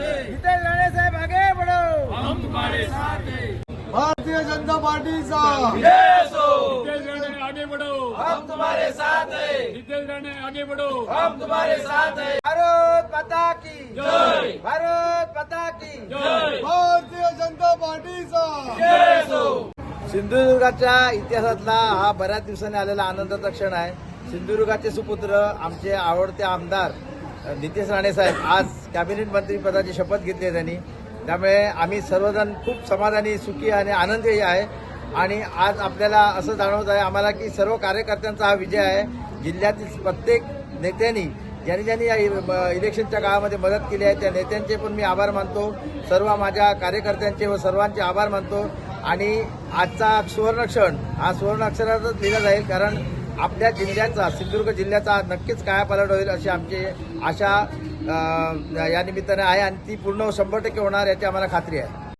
साहेब आगे भारतीय जनता पार्टीचा भारत की भारत की भारतीय जनता सिंधुदुर्गाच्या इतिहासातला हा बऱ्याच दिवसांनी आलेला आनंदाचा क्षण आहे. सिंधुदुर्गाचे सुपुत्र आमचे आवडते आमदार नितेश राणे साहेब आज कॅबिनेट मंत्री पदाची शपथ घेतली आहे त्यांनी. त्यामुळे आम्ही सर्वजण खूप समाधानी सुखी आणि आनंदी आहे. आणि आज आपल्याला असं जाणवत आहे आम्हाला की सर्व कार्यकर्त्यांचा हा विजय आहे. जिल्ह्यातील प्रत्येक नेत्यांनी ज्यांनी ज्यांनी या इलेक्शनच्या काळामध्ये मदत केली आहे त्या नेत्यांचे पण मी आभार मानतो. सर्व माझ्या कार्यकर्त्यांचे व सर्वांचे आभार मानतो. आणि आजचा सुवर्णक्षण हा सुवर्ण अक्षरातच लिहिला जाईल कारण आपल्या जिल्ह्याचा सिंधुदुर्ग जिल्ह्याचा नक्कीच कायापालट होईल अशी आमची आशा या निमित्ताने आहे आणि ती पूर्ण शंभर टक्के होणार याची आम्हाला खात्री आहे.